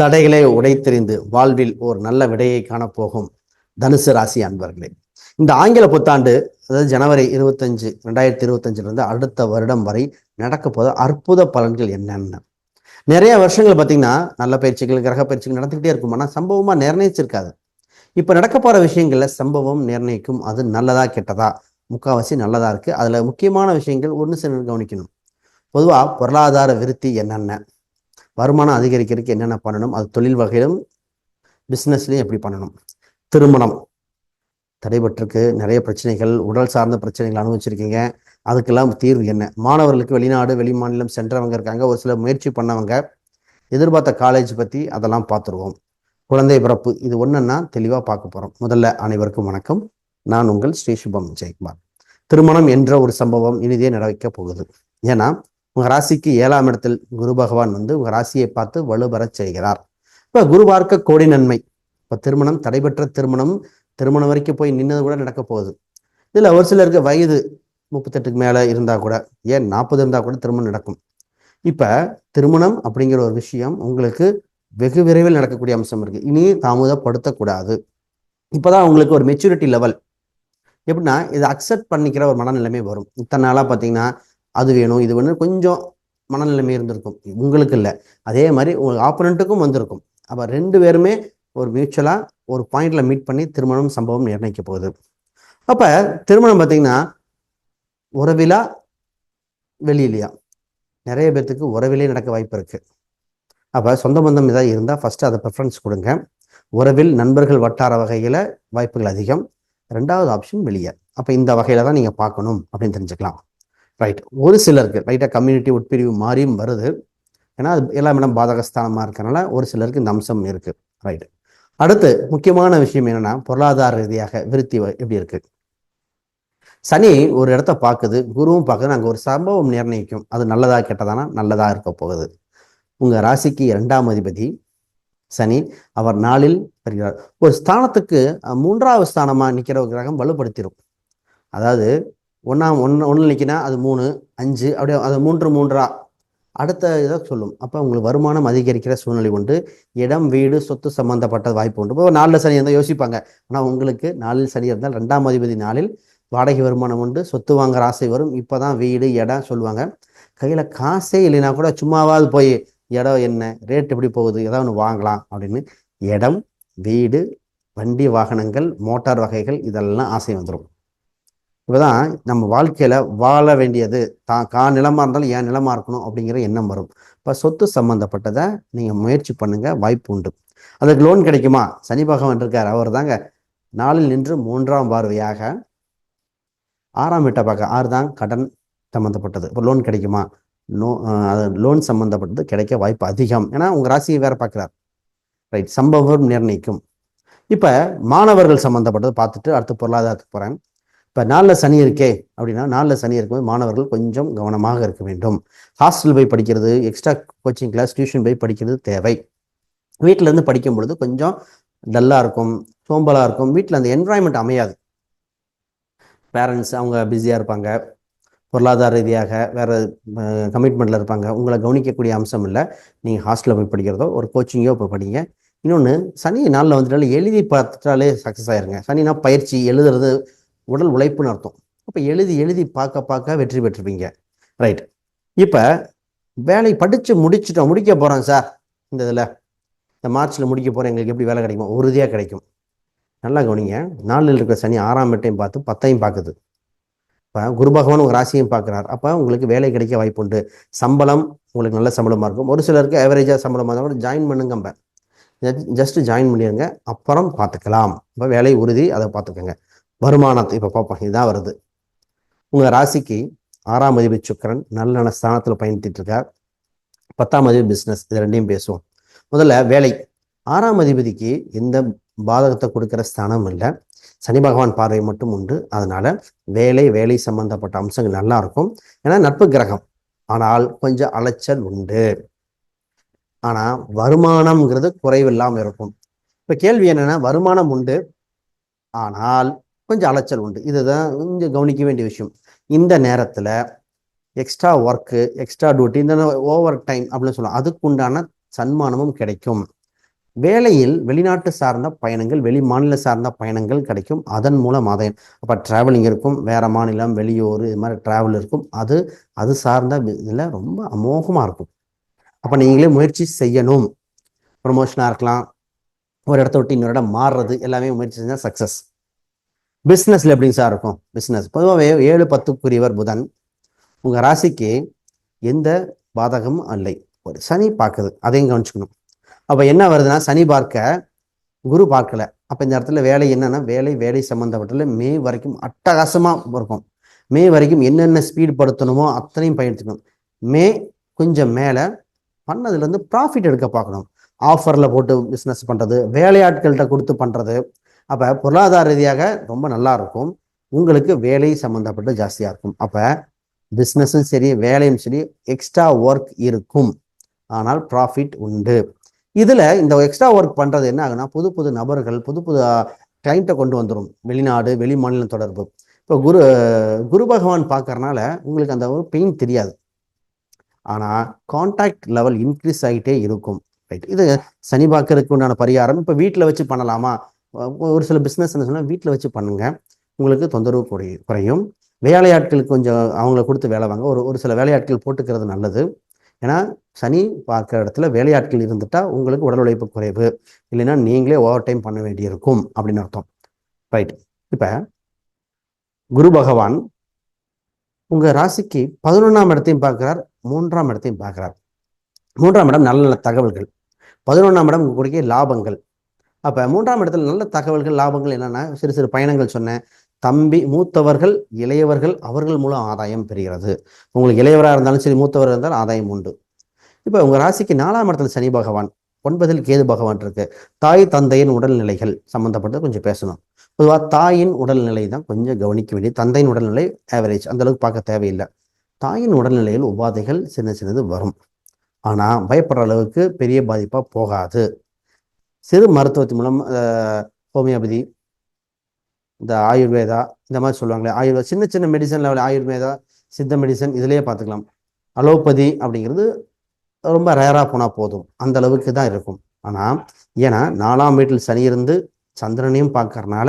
தடைகளை உடைத்தெறிந்து வாழ்வில் ஒரு நல்ல விடையை காணப்போகும் தனுசு ராசி அன்பர்களே. இந்த ஆங்கில புத்தாண்டு அதாவது ஜனவரி இருபத்தஞ்சு ரெண்டாயிரத்தி இருபத்தஞ்சிலிருந்து அடுத்த வருடம் வரை நடக்க போத அற்புத பலன்கள் என்னென்ன? நிறைய வருஷங்கள் பார்த்தீங்கன்னா நல்ல பயிற்சிகள் கிரக பயிற்சிகள் நடந்துக்கிட்டே இருக்கும். ஆனால் சம்பவமாக நிர்ணயிச்சிருக்காது. இப்போ நடக்க போகிற விஷயங்களில் சம்பவம் நிர்ணயிக்கும். அது நல்லதா கெட்டதா? முக்காவாசி நல்லதா இருக்குது அதில் முக்கியமான விஷயங்கள் ஒன்று சிலர் கவனிக்கணும். பொதுவாக பொருளாதார விருத்தி என்னென்ன? வருமானம் அதிகரிக்கிறதுக்கு என்னென்ன பண்ணணும்? அது தொழில் வகையிலும் பிஸ்னஸ்லையும் எப்படி பண்ணணும்? திருமணம். தடைபட்டிருக்கு. நிறைய பிரச்சனைகள். உடல் சார்ந்த பிரச்சனைகள் அனுபவிச்சிருக்கீங்க. அதுக்கெல்லாம் தீர்வு என்ன? மாணவர்களுக்கு வெளிநாடு வெளி மாநிலம் சென்றவங்க இருக்காங்க. ஒரு சில முயற்சி பண்ணவங்க. எதிர்பார்த்த காலேஜ் பற்றி அதெல்லாம் பார்த்துருவோம். குழந்தை பிறப்பு. இது ஒன்றுன்னா தெளிவாக பார்க்க போகிறோம் முதல்ல அனைவருக்கும் வணக்கம். நான் உங்கள் ஸ்ரீ சுபம் ஜெயக்குமார் திருமணம் என்ற ஒரு சம்பவம் இனிதே நடக்க போகுது. ஏன்னா உங்க ராசிக்கு ஏழாம் இடத்தில் குரு பகவான் வந்து உங்க ராசியை பார்த்து வலுபெறச் செய்கிறார். இப்போ குரு பார்க்க கோடி நன்மை. இப்போ திருமணம் தடைபெற்ற திருமணம் திருமணம் வரைக்கும் போய் நின்னது கூட நடக்க போகுது. இதில் ஒரு சிலருக்கு வயது முப்பத்தெட்டுக்கு மேலே இருந்தால் கூட ஏன் நாற்பது இருந்தால் கூட திருமணம் நடக்கும். இப்போ திருமணம் அப்படிங்கிற ஒரு விஷயம் உங்களுக்கு வெகு விரைவில் நடக்கக்கூடிய அம்சம் இருக்குது இனி தாமதப்படுத்தக்கூடாது. இப்பதான் உங்களுக்கு ஒரு மெச்சூரிட்டி லெவல் எப்படின்னா இதை அக்செப்ட் பண்ணிக்கிற ஒரு மனநிலைமை வரும். இத்தனை நாளாக பார்த்தீங்கன்னா அது வேணும் இது வேணும் கொஞ்சம் மனநிலைமை இருந்திருக்கும். உங்களுக்கு இல்லை அதே மாதிரி உங்கள் ஆப்போனண்ட்டுக்கும் வந்திருக்கும். அப்போ ரெண்டு பேருமே ஒரு மியூச்சுவலாக ஒரு பாயிண்டில் மீட் பண்ணி திருமணம் சம்பவம் நிர்ணயிக்க போகுது. அப்போ திருமணம் பார்த்தீங்கன்னா உறவிலா வெளியிலையா? நிறைய பேர்த்துக்கு உறவிலே நடக்க வாய்ப்பு இருக்குது அப்போ சொந்த பந்தம் ஏதாவது இருந்தால் ஃபஸ்ட்டு அதை ப்ரிஃபரன்ஸ் கொடுங்க. உறவில் நண்பர்கள் வட்டார வகையில் வாய்ப்புகள் அதிகம். ரெண்டாவது ஆப்ஷன் வெளியே. அப்போ இந்த வகையில் தான் நீங்கள் பார்க்கணும் அப்படின்னு தெரிஞ்சுக்கலாம். ரைட் ஒரு சிலருக்கு ரைட்டாக கம்யூனிட்டி உட்பிரிவு மாறியும் வருது. ஏன்னா அது எல்லாம் இடம் பாதகஸ்தானமாக இருக்கிறனால ஒரு சிலருக்கு இந்த அம்சம் இருக்குது ரைட் அடுத்து முக்கியமான விஷயம் என்னென்னா பொருளாதார ரீதியாக விருத்தி வ- எப்படி இருக்குது சனி ஒரு இடத்த பார்க்குது குருவும் பார்க்குது அங்கே ஒரு சம்பவம் நிர்ணயிக்கும். அது நல்லதாக கெட்டதானா? நல்லதாக இருக்க போகுது. உங்கள் ராசிக்கு இரண்டாம் அதிபதி சனி அவர் நாளில் வருகிறார். ஒரு ஸ்தானத்துக்கு மூன்றாவது ஸ்தானமாக நிற்கிற கிரகம் வலுப்படுத்திடும் அதாவது ஒன்றாம் ஒன்று ஒன்று நிற்கினா அது மூணு அஞ்சு அப்படியே அது மூன்று மூன்றா. அடுத்த இதை சொல்லும். அப்போ உங்களுக்கு வருமானம் அதிகரிக்கிற சூழ்நிலை உண்டு. இடம் வீடு சொத்து சம்பந்தப்பட்ட வாய்ப்பு உண்டு. இப்போ நாலில் சனி இருந்தால் யோசிப்பாங்க. ஆனால் உங்களுக்கு நாலில் சனி இருந்தால் ரெண்டாம் அதிபதி நாளில் வாடகை வருமானம் உண்டு. சொத்து வாங்குற ஆசை வரும். இப்போ தான் வீடு இடம் சொல்லுவாங்க. கையில் காசே இல்லைன்னா கூட சும்மாவாது போய் இடம் என்ன? ரேட் எப்படி போகுது? ஏதாவது ஒன்று வாங்கலாம். அப்படின்னு இடம் வீடு வண்டி வாகனங்கள் மோட்டார் வகைகள் இதெல்லாம் ஆசை வந்துடும் இப்போதான் நம்ம வாழ்க்கையில் வாழ வேண்டியது. தான் கா நிலமாக இருந்தாலும் ஏன் நிலமாக இருக்கணும் அப்படிங்கிற எண்ணம் வரும். இப்போ சொத்து சம்மந்தப்பட்டதை நீங்கள் முயற்சி பண்ணுங்கள் வாய்ப்பு உண்டு. அதுக்கு லோன் கிடைக்குமா? சனி பகவான் இருக்கார் அவர் தாங்க. நாளில் நின்று மூன்றாம் பார்வையாக ஆறாம் வீட்டை பார்க்க ஆறு தான் கடன் சம்மந்தப்பட்டது இப்போ லோன் கிடைக்குமா? நோ அது லோன் சம்மந்தப்பட்டது கிடைக்க வாய்ப்பு அதிகம். ஏன்னா உங்கள் ராசியை வேற பார்க்குறார். ரைட் சம்பவம் நிர்ணயிக்கும். இப்போ மாணவர்கள் சம்மந்தப்பட்டது பார்த்துட்டு அடுத்து பொருளாதாரத்துக்கு போகிறேன் இப்போ நாளில் சனி இருக்கே அப்படின்னா நாளில் சனி இருக்கும்போது மாணவர்கள் கொஞ்சம் கவனமாக இருக்க வேண்டும். ஹாஸ்டல் போய் படிக்கிறது எக்ஸ்ட்ரா கோச்சிங் கிளாஸ் டியூஷன் போய் படிக்கிறது தேவை. வீட்டிலேருந்து படிக்கும் பொழுது கொஞ்சம் டல்லாக இருக்கும் சோம்பலாக இருக்கும். வீட்டில் அந்த என்வாயன்மெண்ட் அமையாது. பேரண்ட்ஸ் அவங்க பிஸியாக இருப்பாங்க. பொருளாதார ரீதியாக வேறு கமிட்மெண்ட்டில் இருப்பாங்க. உங்களை கவனிக்கக்கூடிய அம்சம் இல்லை. நீங்கள் ஹாஸ்டலில் போய் படிக்கிறதோ ஒரு கோச்சிங்கோ போய் படிங்க. இன்னொன்று சனி நாளில் வந்துட்டாலே எழுதி பார்த்துட்டாலே சக்ஸஸ் ஆயிருங்க. சனினா பயிற்சி எழுதுறது உடல் உழைப்புன்னு அர்த்தம். அப்போ எழுதி எழுதி பார்க்க பார்க்க வெற்றி பெற்றிருப்பீங்க. ரைட் இப்போ வேலை படித்து முடிச்சிட்டோம் முடிக்க போகிறோம் சார் இந்த இதில் இந்த மார்ச்சில் முடிக்க போகிறோம் எங்களுக்கு எப்படி வேலை கிடைக்குமா உறுதியாக கிடைக்கும். நல்லா கவனிங்க. நாளில் இருக்கிற சனி ஆறாம் எட்டையும் பார்த்து பத்தையும் பார்க்குது. இப்போ குரு பகவான் உங்கள் ராசியும் பார்க்குறார். அப்போ உங்களுக்கு வேலை கிடைக்க வாய்ப்பு உண்டு. சம்பளம் உங்களுக்கு நல்ல சம்பளமாக இருக்கும். ஒரு சிலருக்கு ஆவரேஜாக சம்பளமாக இருந்தால் கூட ஜாயின் பண்ணுங்க ஜஸ்ட் ஜாயின் பண்ணிடுங்க அப்புறம் பார்த்துக்கலாம். இப்போ வேலை உறுதி அதை பார்த்துக்கோங்க. வருமானத்தை இப்போ பார்ப்போம். இதுதான் வருது. உங்கள் ராசிக்கு ஆறாம் அதிபதி சுக்கரன் நல்ல நல்ல ஸ்தானத்தில் பயணித்துட்டு இருக்கார் பத்தாம் அதிபதி பிஸ்னஸ் இது ரெண்டையும் பேசுவோம். முதல்ல வேலை. ஆறாம் அதிபதிக்கு எந்த பாதகத்தை கொடுக்குற ஸ்தானம் இல்லை. சனி பகவான் பார்வை மட்டும் உண்டு. அதனால வேலை வேலை சம்பந்தப்பட்ட அம்சங்கள் நல்லா இருக்கும். ஏன்னா நட்பு கிரகம். ஆனால் கொஞ்சம் அலைச்சல் உண்டு. ஆனால் வருமானம்ங்கிறது குறைவில்லாமல் இருக்கும். இப்போ கேள்வி என்னென்னா வருமானம் உண்டு. ஆனால் கொஞ்சம் அலைச்சல் உண்டு. இதுதான் கொஞ்சம் கவனிக்க வேண்டிய விஷயம். இந்த நேரத்தில் எக்ஸ்ட்ரா ஒர்க்கு எக்ஸ்ட்ரா டியூட்டி இந்த ஓவர் டைம் அப்படின்னு சொல்லலாம் அதுக்கு உண்டான சன்மானமும் கிடைக்கும். வேலையில் வெளிநாட்டு சார்ந்த பயணங்கள் வெளி மாநில சார்ந்த பயணங்கள் கிடைக்கும். அதன் மூலம் ஆதாயம் அப்போ டிராவலிங் இருக்கும் வேறு மாநிலம் வெளியூர் இது மாதிரி டிராவல் இருக்கும். அது அது சார்ந்த இதில் ரொம்ப அமோகமாக இருக்கும். அப்போ நீங்களே முயற்சி செய்யணும். ப்ரொமோஷனாக இருக்கலாம். ஒரு இடத்த விட்டு இன்னொரு இடம் மாறுறது எல்லாமே முயற்சி செஞ்சால் சக்ஸஸ் பிஸ்னஸில் எப்படிங்க சார் இருக்கும்? பிஸ்னஸ் பொதுவாகவே ஏழு பத்துக்குரியவர் புதன். உங்கள் ராசிக்கு எந்த பாதகமும் இல்லை. ஒரு சனி பார்க்குது. அதையும் கவனிச்சுக்கணும். அப்போ என்ன வருதுன்னா சனி பார்க்க குரு பார்க்கல. அப்போ இந்த இடத்துல வேலை என்னன்னா வேலை வேலை சம்மந்தப்பட்டல மே வரைக்கும் அட்டகாசமாக இருக்கும். மே வரைக்கும் என்னென்ன ஸ்பீடு படுத்தணுமோ அத்தனையும் பயன்படுத்தணும் மே கொஞ்சம் மேலே பண்ணதுலேருந்து ப்ராஃபிட் எடுக்க பார்க்கணும். ஆஃபரில் போட்டு பிஸ்னஸ் பண்ணுறது வேலையாட்கள்கிட்ட கொடுத்து பண்ணுறது அப்போ பொருளாதார ரீதியாக ரொம்ப நல்லா இருக்கும். உங்களுக்கு வேலை சம்மந்தப்பட்டு ஜாஸ்தியாக இருக்கும். அப்போ பிஸ்னஸும் சரி வேலையும் சரி எக்ஸ்ட்ரா ஒர்க் இருக்கும். ஆனால் ப்ராஃபிட் உண்டு. இதில் இந்த எக்ஸ்ட்ரா ஒர்க் பண்ணுறது என்ன ஆகுனா புது புது நபர்கள் புது புது கிளைண்ட்டை கொண்டு வந்துடும் வெளிநாடு வெளி மாநில தொடர்பு. இப்போ குரு குரு பகவான் பார்க்கறனால உங்களுக்கு அந்த ஒரு பெயின் தெரியாது. ஆனால் கான்டாக்ட் லெவல் இன்க்ரீஸ் ஆகிட்டே இருக்கும். ரைட் இது சனி பார்க்கறதுக்கு உண்டான பரிகாரம். இப்போ வீட்டில் வச்சு பண்ணலாமா? ஒரு சில பிஸ்னஸ் என்ன சொன்னால் வீட்டில் வச்சு பண்ணுங்கள் உங்களுக்கு தொந்தரவு குறைய குறையும். வேலையாட்களுக்கு கொஞ்சம் அவங்கள கொடுத்து வேலை வாங்க. ஒரு ஒரு சில வேலையாட்கள் போட்டுக்கிறது நல்லது. ஏன்னா சனி பார்க்குற இடத்துல வேலையாட்கள் இருந்துட்டால் உங்களுக்கு உடல் உழைப்பு குறைவு. இல்லைன்னா நீங்களே ஓவர் டைம் பண்ண வேண்டியிருக்கும் அப்படின்னு அர்த்தம். ரைட் இப்போ குரு பகவான் உங்கள் ராசிக்கு பதினொன்றாம் இடத்தையும் பார்க்குறார் மூன்றாம் இடத்தையும் பார்க்குறார். மூன்றாம் இடம் நல்ல நல்ல தகவல்கள். பதினொன்றாம் இடம் உங்களுக்கு லாபங்கள். அப்போ மூன்றாம் இடத்துல நல்ல தகவல்கள் லாபங்கள் என்னென்னா சிறு சிறு பயணங்கள் சொன்னேன். தம்பி மூத்தவர்கள் இளையவர்கள் அவர்கள் மூலம் ஆதாயம் பெறுகிறது. உங்களுக்கு இளையவராக இருந்தாலும் சரி மூத்தவராக இருந்தாலும் ஆதாயம் உண்டு. இப்போ உங்கள் ராசிக்கு நாலாம் இடத்துல சனி பகவான் ஒன்பதில் கேது பகவான் இருக்கு. தாய் தந்தையின் உடல்நிலைகள் சம்மந்தப்பட்டு கொஞ்சம் பேசணும். பொதுவாக தாயின் உடல்நிலை தான் கொஞ்சம் கவனிக்க வேண்டிய தந்தையின் உடல்நிலை ஆவரேஜ் அந்தளவுக்கு பார்க்க தேவையில்லை. தாயின் உடல்நிலையில் உபாதைகள் சின்ன சின்னது வரும். ஆனால் பயப்படுற அளவுக்கு பெரிய பாதிப்பாக போகாது. சிறு மருத்துவத்தின் மூலம் ஹோமியோபதி இந்த ஆயுர்வேதா இந்த மாதிரி சொல்லுவாங்களே ஆயுர்வேதா சின்ன சின்ன மெடிசன் லெவலில் ஆயுர்வேதா சித்த மெடிசன் இதுலேயே பார்த்துக்கலாம். அலோபதி அப்படிங்கிறது ரொம்ப ரேராக போனால் போதும். அந்த அளவுக்கு தான் இருக்கும். ஆனால் ஏன்னா நாலாம் வீட்டில் சனி இருந்து சந்திரனையும் பார்க்கறனால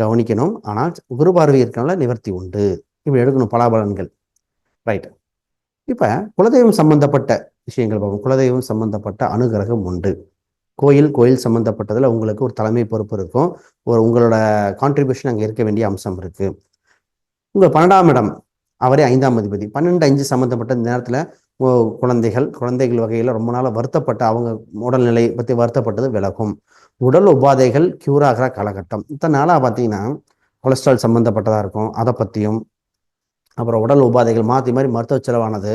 கவனிக்கணும். ஆனால் குரு பார்வை இருக்கனால நிவர்த்தி உண்டு. இப்படி எடுக்கணும் பலாபலன்கள். ரைட் இப்போ குலதெய்வம் சம்பந்தப்பட்ட விஷயங்கள் பார்ப்போம். குலதெய்வம் சம்பந்தப்பட்ட அனுகிரகம் உண்டு. கோயில் கோயில் சம்மந்தப்பட்டதில் உங்களுக்கு ஒரு தலைமை பொறுப்பு இருக்கும். ஒரு உங்களோட கான்ட்ரிபியூஷன் அங்கே இருக்க வேண்டிய அம்சம் இருக்குது உங்கள் பன்னெண்டாம் இடம் அவரே ஐந்தாம் அதிபதி. பன்னெண்டு அஞ்சு சம்மந்தப்பட்ட இந்த நேரத்தில் குழந்தைகள் குழந்தைகள் வகையில் ரொம்ப நாளாக வருத்தப்பட்ட அவங்க உடல்நிலை பற்றி வருத்தப்பட்டது விலகும். உடல் உபாதைகள் கியூர் ஆகிற காலகட்டம். இத்தனை நாளாக பார்த்தீங்கன்னா கொலஸ்ட்ரால் சம்மந்தப்பட்டதாக இருக்கும். அதை பற்றியும் அப்புறம் உடல் உபாதைகள் மாற்றி மாதிரி மருத்துவ செலவானது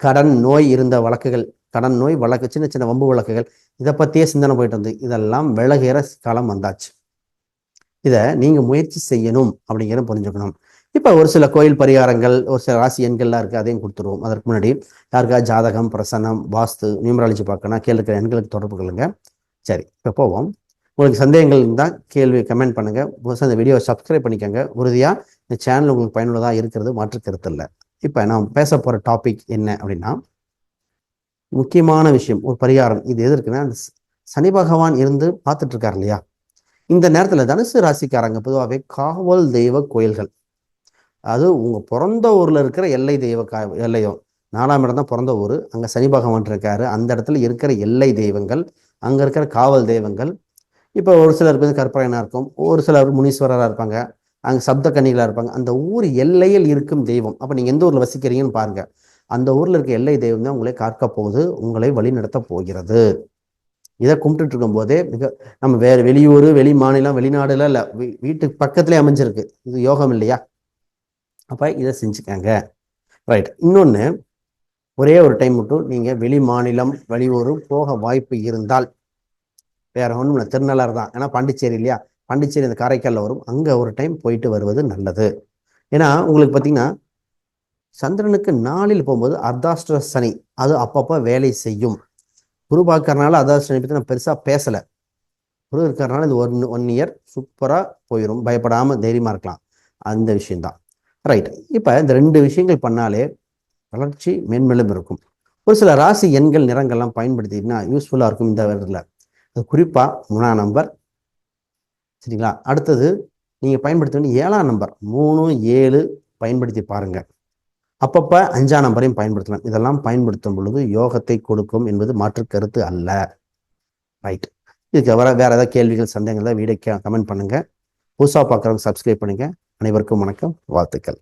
கடன் நோய் இருந்த வழக்குகள் கடன் நோய் வழக்கு சின்ன சின்ன வம்பு வழக்குகள் இதை பற்றியே சிந்தனை போயிட்டு வந்து இதெல்லாம் விலகிற காலம் வந்தாச்சு. இதை நீங்கள் முயற்சி செய்யணும் அப்படிங்கிற புரிஞ்சுக்கணும். இப்போ ஒரு சில கோயில் பரிகாரங்கள் ஒரு சில ராசி எண்கள்லாம் இருக்குது அதையும் கொடுத்துருவோம். அதற்கு முன்னாடி யாருக்கா ஜாதகம் பிரசனம் வாஸ்து நியூமராலஜி பார்க்கணும் கேளுக்கிற எண்களுக்கு தொடர்பு கொள்ளுங்க. சரி இப்போ போவோம். உங்களுக்கு சந்தேகங்கள் இருந்தால் கேள்வி கமெண்ட் பண்ணுங்கள் இந்த வீடியோவை சப்ஸ்கிரைப் பண்ணிக்கோங்க. உறுதியாக இந்த சேனல் உங்களுக்கு பயனுள்ளதாக இருக்கிறது மாற்று கருத்து இல்லை. இப்போ நான் பேச போகிற டாபிக் என்ன அப்படின்னா முக்கியமான விஷயம் ஒரு பரிகாரம். இது எது இருக்குன்னா சனி பகவான் இருந்து பார்த்துட்டு இருக்கார் இல்லையா? இந்த நேரத்தில் தனுசு ராசிக்காரங்க பொதுவாகவே காவல் தெய்வ கோயில்கள். அது உங்கள் பிறந்த ஊரில் இருக்கிற எல்லை தெய்வ கா எல்லையோ நாலாம் இடம் தான் பிறந்த ஊர். அங்கே சனி பகவான் இருக்காரு. அந்த இடத்துல இருக்கிற எல்லை தெய்வங்கள் அங்கே இருக்கிற காவல் தெய்வங்கள். இப்போ ஒரு சிலர் வந்து கற்பனைனா இருக்கும் ஒரு சிலர் முனீஸ்வரராக இருப்பாங்க அங்கே சப்த கன்னிகளாக இருப்பாங்க. அந்த ஊர் எல்லையில் இருக்கும் தெய்வம். அப்போ நீங்கள் எந்த ஊரில் வசிக்கிறீங்கன்னு பாருங்கள் அந்த ஊரில் இருக்க எல்லை தெய்வம் தான் உங்களை காக்க போகுது உங்களை வழி நடத்த போகிறது. இதை கும்பிட்டுட்டு இருக்கும்போதே மிக நம்ம வேறு வெளியூர் வெளி மாநிலம் வெளிநாடுலாம் இல்லை வீட்டுக்கு பக்கத்துலேயே அமைஞ்சிருக்கு. இது யோகம் இல்லையா? அப்போ இதை செஞ்சுக்கங்க. ரைட் இன்னொன்று ஒரே ஒரு டைம் மட்டும் நீங்கள் வெளி மாநிலம் வெளியூர் போக வாய்ப்பு இருந்தால் வேற ஒன்றும் இல்லை திருநள்ளாறு தான். ஏன்னா பாண்டிச்சேரி இல்லையா? பாண்டிச்சேரி இந்த காரைக்காலில் வரும். அங்கே ஒரு டைம் போயிட்டு வருவது நல்லது. ஏன்னா உங்களுக்கு பார்த்தீங்கன்னா சந்திரனுக்கு நாளில் போகும்போது அர்த்தாஷ்ட சனி அது அப்பப்போ வேலை செய்யும். குரு பார்க்கறனால அர்த்தாஷ்ட பற்றி நான் பெருசாக பேசலை. குரு இருக்கிறனால இந்த ஒன் ஒன் இயர் சூப்பராக போயிடும் பயப்படாமல் தைரியமாக இருக்கலாம். அந்த விஷயந்தான் ரைட் இப்போ இந்த ரெண்டு விஷயங்கள் பண்ணாலே வளர்ச்சி மேன்மேலும் இருக்கும். ஒரு சில ராசி எண்கள் நிறங்கள்லாம் பயன்படுத்திங்கன்னா யூஸ்ஃபுல்லாக இருக்கும் இந்த இடத்துல அது குறிப்பாக மூணாம் நம்பர் சரிங்களா? அடுத்தது நீங்கள் பயன்படுத்த வேண்டிய ஏழாம் நம்பர் மூணு ஏழு பயன்படுத்தி பாருங்கள் அப்பப்போ அஞ்சாம் நம்பரையும் பயன்படுத்தலாம். இதெல்லாம் பயன்படுத்தும் பொழுது யோகத்தை கொடுக்கும் என்பது மாற்று கருத்து அல்ல. ரைட் இதுக்கு வர வேற ஏதாவது கேள்விகள் சந்தேகங்கள் வீடியோ கமெண்ட் பண்ணுங்க. புதுசாக பார்க்குறவங்க சப்ஸ்கிரைப் பண்ணுங்க. அனைவருக்கும் வணக்கம். வாழ்த்துக்கள்.